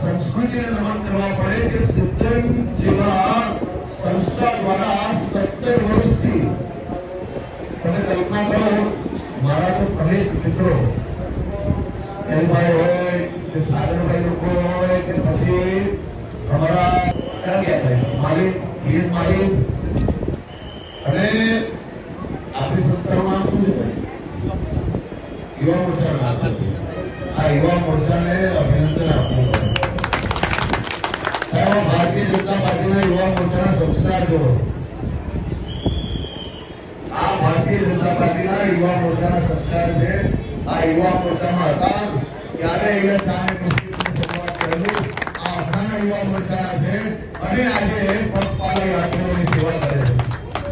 સંસ્કૃતિને નમન કરવા પડે કે સિદ્ધમ જેવા સંસ્થા દ્વારા સત્તર વર્ષથી તમે કલ્પના કરો મારા તો અનેક મિત્રો એલભાઈ હોય કે સાગરભાઈ લોકો હોય કે પછી અમારા ક્યાં ગયા ભાઈ માલિક વીર માલિક અને આપણી સંસ્થામાં શું છે ભાઈ યુવા મોરચા આ યુવા મોરચાને અભિનંદન આપવું જનતા પાર્ટીના યુવા મોરચાના સંસ્કાર જુઓ આ ભારતીય જનતા પાર્ટીના યુવા મોરચાના સંસ્કાર છે આ યુવા મોરચામાં હતા ત્યારે અહીંયા સામે મુસ્લિમની શરૂઆત કરેલું આ અખાના યુવા મોરચાના છે અને આજે પગપાળા યાત્રીઓની સેવા કરે છે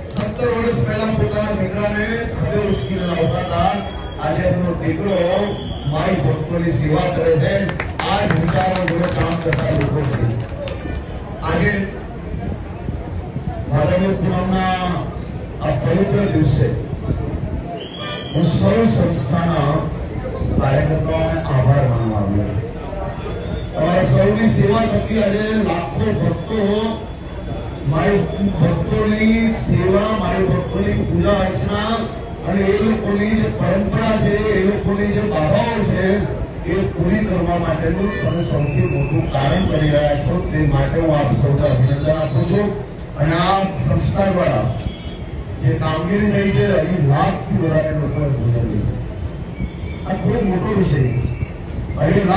સત્તર વર્ષ પહેલા પોતાના દીકરાને હૃદય ઉચકીને લાવતા હતા આજે એમનો દીકરો માઈ ભક્તોની સેવા કરે છે આ જ વિચારો જોડે કામ કરતા લોકો છે આજે ભાદરવી પૂનમના આ પવિત્ર દિવસે હું સૌ સંસ્થાના કાર્યકર્તાઓને આભાર માનવા આવ્યો તમારા સૌની સેવા થકી આજે લાખો ભક્તો મારી ભક્તોની સેવા, મારી ભક્તોની પૂજા અર્ચના અને એ લોકોની જે પરંપરા છે, એ લોકોની જે બાધાઓ છે, એ પૂરી કરવા માટેનું તમે સૌથી મોટું કારણ કરી રહ્યા છો. તે માટે હું આપ સૌને અભિનંદન આપું છું. અને આ સંસ્થા દ્વારા જે કામગીરી થઈ છે અઢી લાખથી વધારે લોકોએ ભોજન લીધું આ ખૂબ મોટો વિષય અઢી લાખ